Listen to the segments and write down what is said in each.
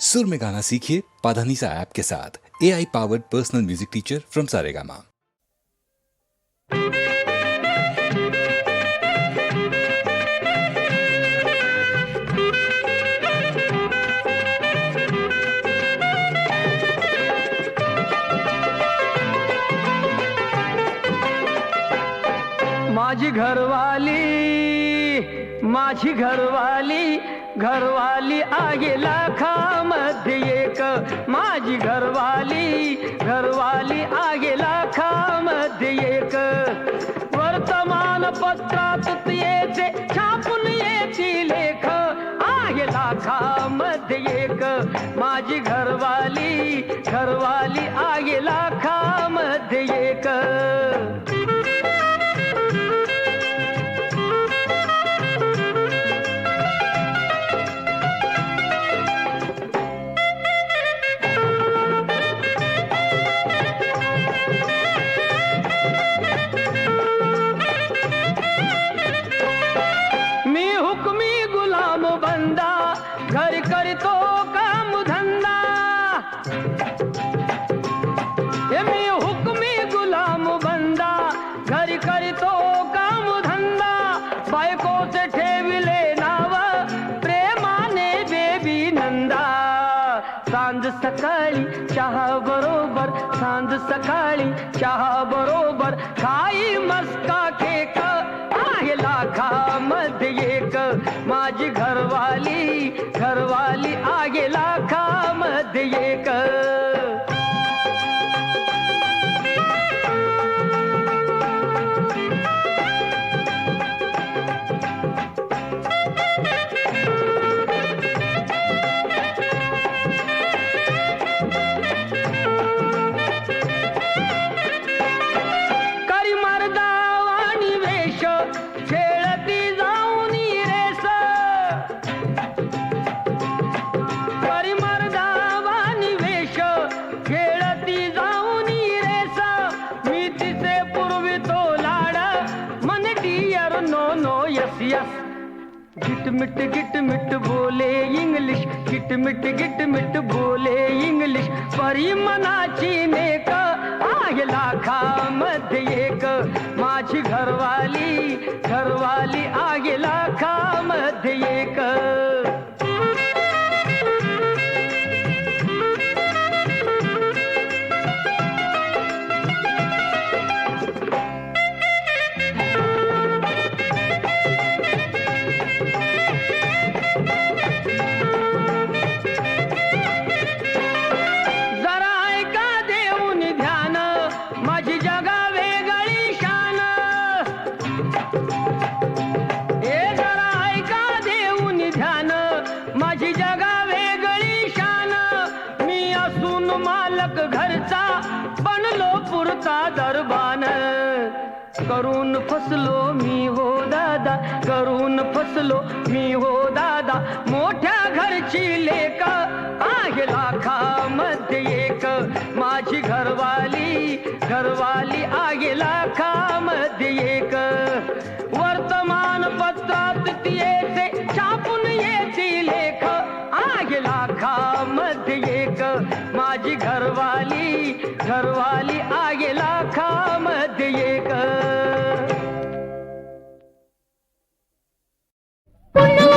सुर में गाना सीखिए पाधानीसा ऐप के साथ। A I powered personal music teacher from Saregama माझी घरवाली माझी घरवाली घरवाली आहे लाखामध्ये एक। माझी घरवाली घरवाली आहे लाखामध्ये एक। वर्तमानपत्रात येते, छापून येते लेख। आहे लाखामध्ये एक। माझी घरवाली घरवाली आगे लाखामध्ये एक सकाळी चहा बरोबर खाई मस्का गिटमिट गिटमिट बोले इंग्लिश। गिट मिट गिट मिट बोले इंग्लिश। परी मना चीने का आगे लाखा मध्य एक। माझी घरवाली घरवाली आगे लाखा मध्य एक। माझी लेक आहे लाखामध्ये एक. माझी घरवाली घरवाली आहे लाखामध्ये एक. वर्तमानपत्रात ती येते छापून येते लेख. आहे लाखामध्ये एक. माझी घरवाली घरवाली आहे लाखामध्ये एक. पुनव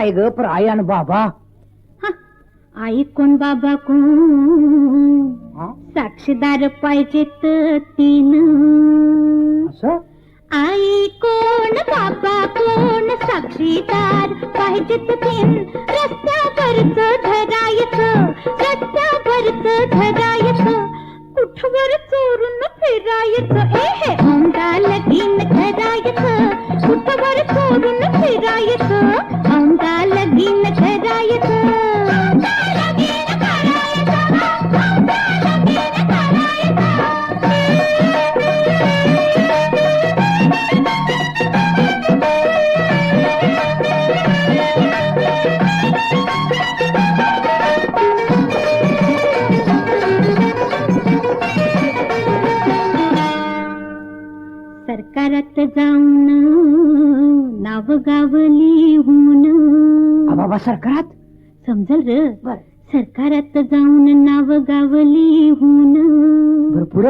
आहे ग पण आई आणि बाबा. हा, आई कोण बाबा कोण? हा? साक्षीदार पाहिजेत तीन. असं? आई कोण बाबा कोण? साक्षीदार पाहिजेत तीन. रस्त्यावरच सरकारात जाऊन नाव गाव लिहून बाबा सरकारात? समजल र? बर. सरकारात जाऊन नाव गाव लिहून भरपूर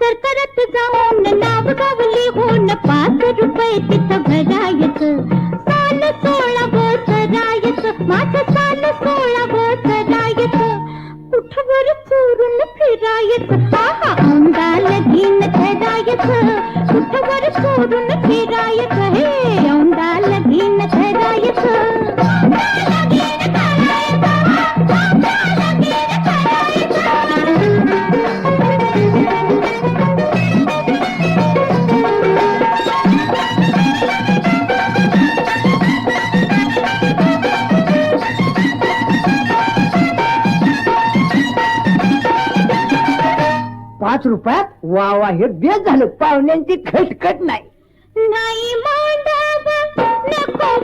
सरकारात जाऊन नाव गाव लिहून पाच रुपये तिथं भरायचं. साल सोळा गोत रायचं माझ साल सोळा गोत रायचं कुठवर चोरून फिरायचं? आहा. औंदा लगीन करायचं कुठवर चोरून फिरायचं? हे अंगाल पाच रुपयात वा वा हे बेस झालं. पाहुण्यांची खटखट नाही. नाही मांडव नको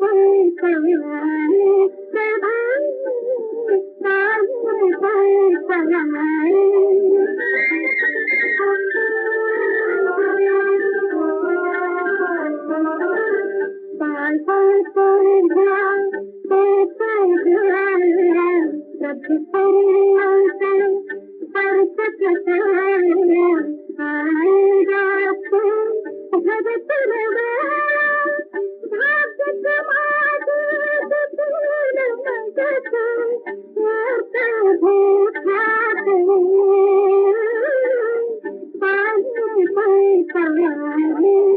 पर Johnny.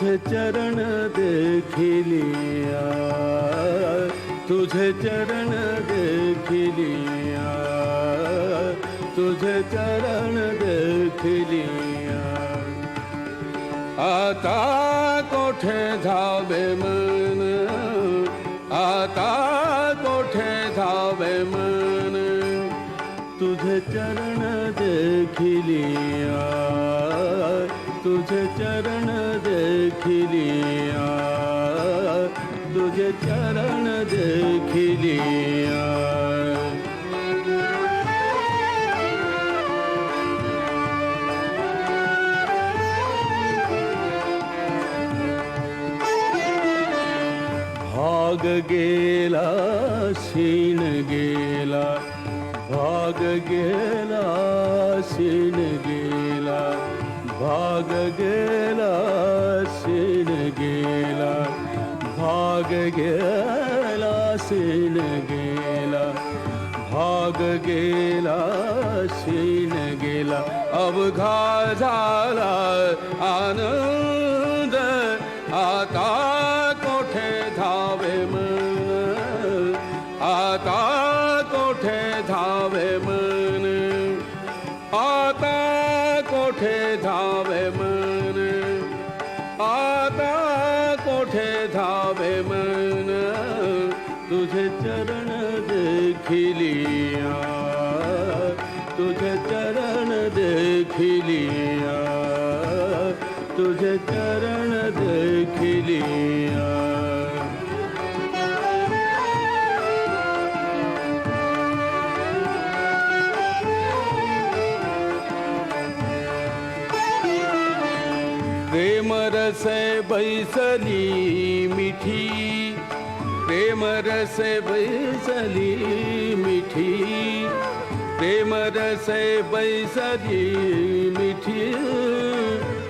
तुझे चरण देखिलिया तुझे चरण देखिलिया तुझे चरण देखिलिया आता कोठे धावे मन, आता कोठे धावे मन, तुझे चरण देखिलिया तुझे चरण गेला शीन गेला भाग गेला शीन गेला भाग गेला शीन गेला भाग गेला शीन गेला भाग गेला शीन गेला. अवघा झाला आनंद मन तुझे चरण देखिलिया तुझे चरण देखिलिया तुझे चरण देखिलिया प्रेम रस बैसली मिठी प्रेमरस बैसली मिठी प्रेमरस बैसली मिठी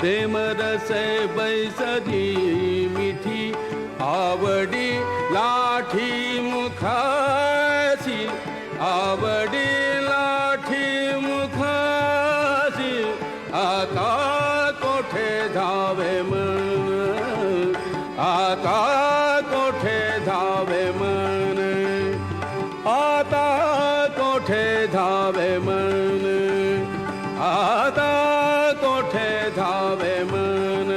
प्रेमरस बैसली मिठी आवडी लाठी मुखासी आवडी धावे मन। आता कोठे धावे मन।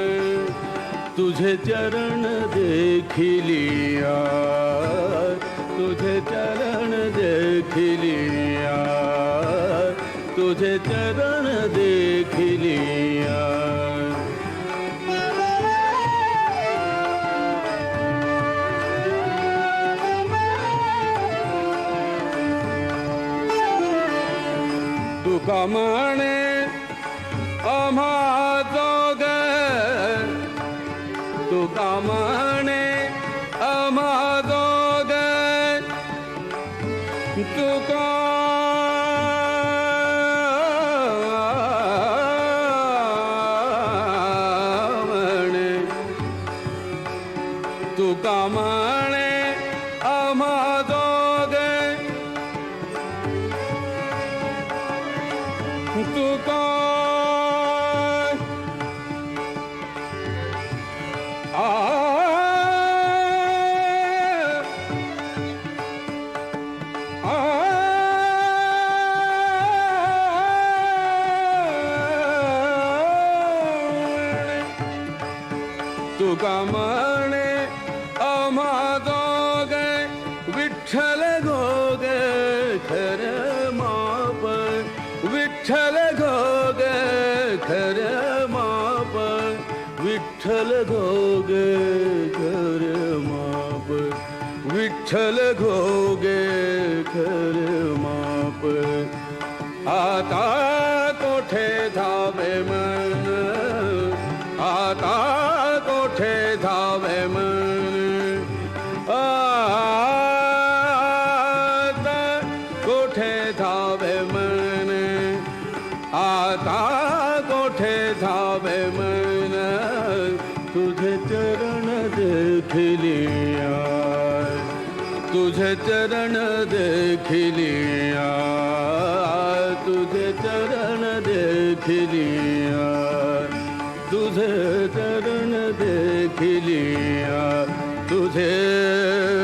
तुझे चरण देखिलिया तुझे আমার विठ्ठल घोगे खर माप। आता कोठे धामे मन। आता देखलिया तुझे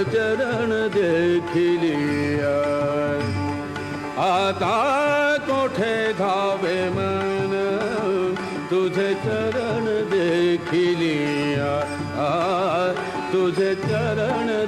चरण देख लिया। आता कोठे धावे मन, तुझे चरण देख लिया। आ, तुझे चरण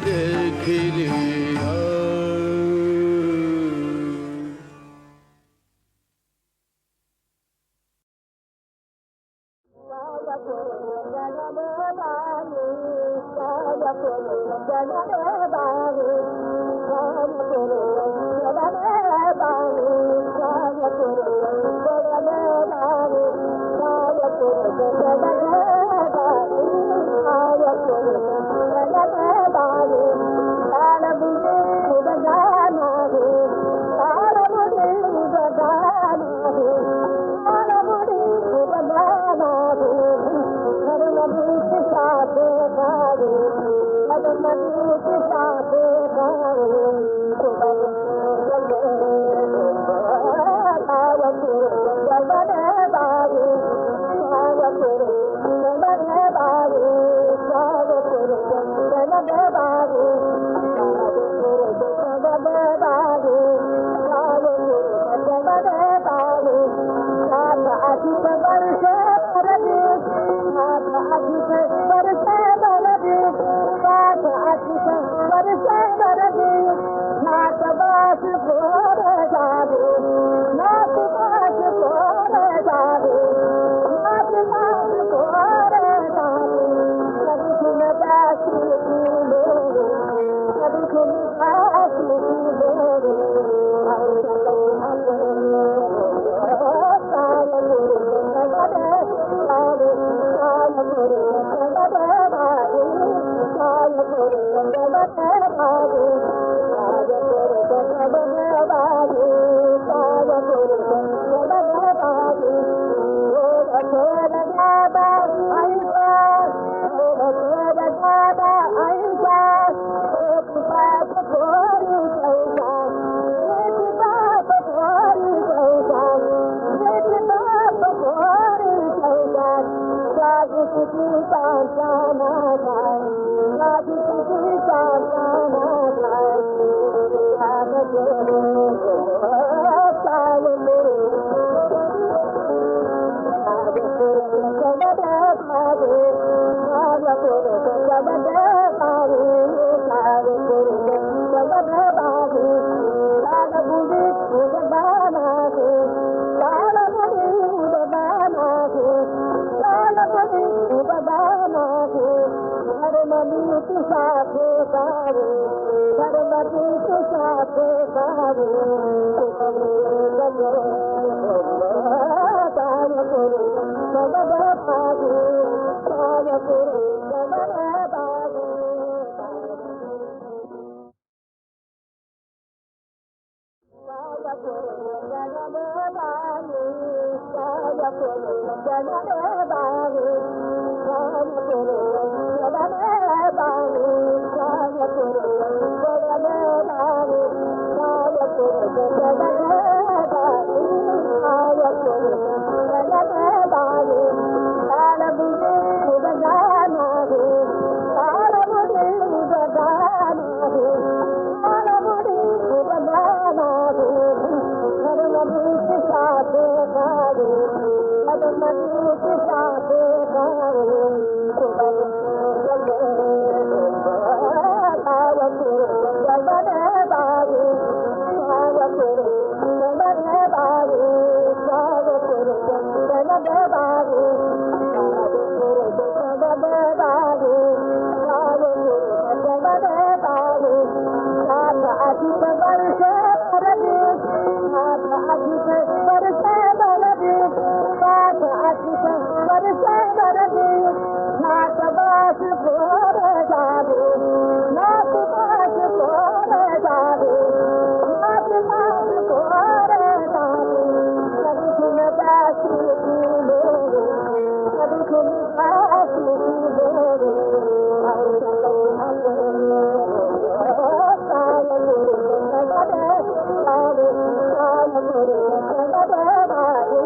भा भाभी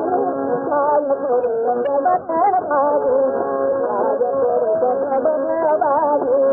भल भोया भाभी भाभी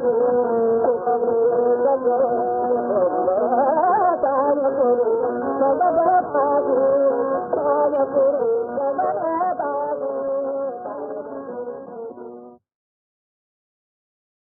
Bravo.